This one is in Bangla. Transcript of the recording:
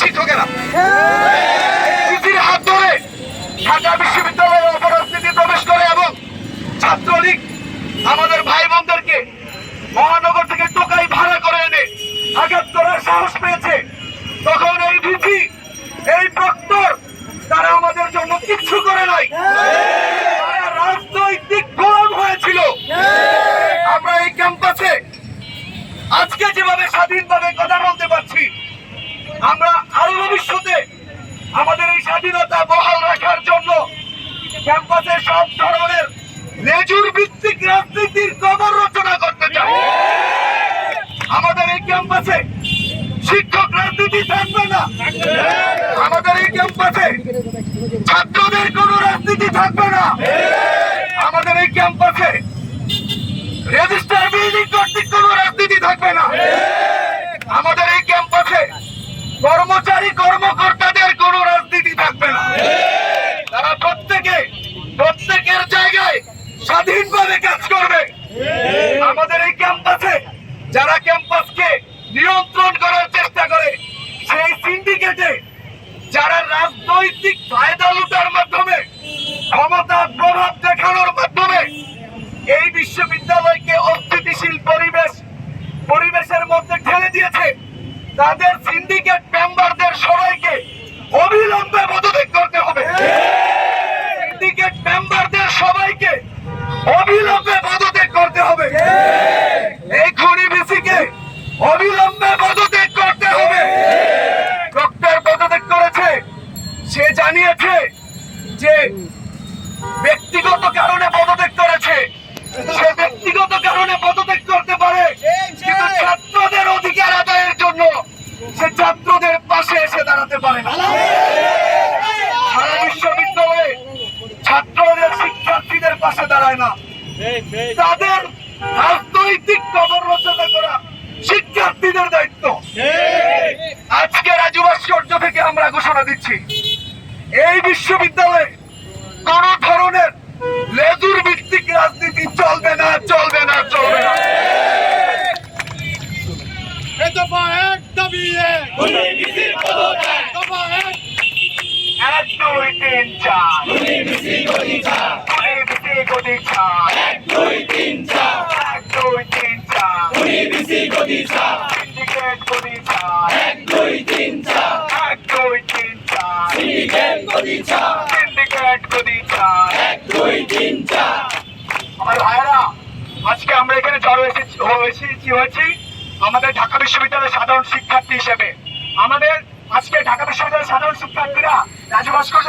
শিক্ষকেরা। পিসির হাত ধরে ঢাকা বিশ্ববিদ্যালয়ে অপরাজনীতি প্রবেশ করে এবং ছাত্রলীগ আমাদের ভাই বোনদেরকে মহানগর থেকে টোকাই ভাড়া করে এনে আঘাত করার সাহস পেয়েছে। তখন এই ভিসি এই প্রক্টর তারা আমাদের জন্য কিচ্ছু করে নাই। রাজনৈতিক গোলাম হয়েছিল। আমরা এই ক্যাম্পাসে আজকে যেভাবে স্বাধীনভাবে কথা বলতে পারছি, আমরা আরও ভবিষ্যতে আমাদের এই স্বাধীনতা বহাল রাখার জন্য ক্যাম্পাসে সব ধরনের লেজুর ভিত্তিক রাজনীতির কবর রচনা করতে চাই। আমাদের এই ক্যাম্পাসে শিক্ষক রাজনীতি থাকবে না। আমাদের এই ক্যাম্পাসে ছাত্রদের কোনো রাজনীতি থাকবে না। আমাদের এই ক্যাম্পাসে রেজিস্টার বিল্ডিং কর্তৃক কোনো রাজনীতি থাকবে না আমাদের এই ক্যাম্পাসে কর্মচারী কর্মকর্তাদের কোনো রাজনীতি থাকবে না তারা প্রত্যেকে প্রত্যেকের জায়গায় স্বাধীনভাবে কাজ করবে। আমাদের এই ক্যাম্পাসে যারা ক্যাম্পাসকে নিয়ন্ত্রণ করার চেষ্টা করে, সেই সিন্ডিকেটে যারা রাজনৈতিক ফায়দা লুটার মাধ্যমে, ক্ষমতা প্রভাব দেখানোর মাধ্যমে এই বিশ্ববিদ্যালয়কে অস্থিতিশীল পরিবেশ, পরিবেশের মধ্যে ঠেলে দিয়েছে, তাদের সিন্ডিকেট মেম্বারদের সবাইকে অবিলম্বে পদত্যাগ করতে হবে সিন্ডিকেট মেম্বারদের সবাইকে অবিলম্বে পদত্যাগ করতে হবে। এই খুনি বিসিকে অবিলম্বে পদত্যাগ করতে হবে। ডক্টর পদত্যাগ করেছে। সে জানিয়েছে যে ব্যক্তিগত কারণে পদত্যাগ করেছে। সে ব্যক্তিগত কারণে পদত্যাগ করতে পারে। কিন্তু ছাত্রদের অধিকার আদায়ের জন্য সে ছাত্রদের পাশে এসে দাঁড়াতে পারে না সারা বিশ্ববিদ্যালয়ে ছাত্রদের শিক্ষার্থীদের পাশে দাঁড়ায় না। তাদের রাজনৈতিক কবর রচনা করা শিক্ষার্থীদের দায়িত্ব। আজকে রাজু ভাস্কর্য থেকে আমরা ঘোষণা দিচ্ছি। এই বিশ্ববিদ্যালয়ে কোন ধরনের লেজুর ভিত্তিক রাজনীতি চলবে না চলবে না চলবে না। এক দুই তিন চার খুনি বিসি গদি চার এক দুই তিন চার সিন্ডিকেট গদি চার এক দুই তিন চার সিন্ডিকেট গদি চার আমার ভাইরা আজকে আমরা এখানে জড়ো এসেছি হয়েছি হয়েছি আমাদের ঢাকা বিশ্ববিদ্যালয়ের সাধারণ শিক্ষার্থী হিসেবে। আমাদের আজকে ঢাকা বিশ্ববিদ্যালয়ের সাধারণ শিক্ষার্থীরা রাজু ভাস্কর্য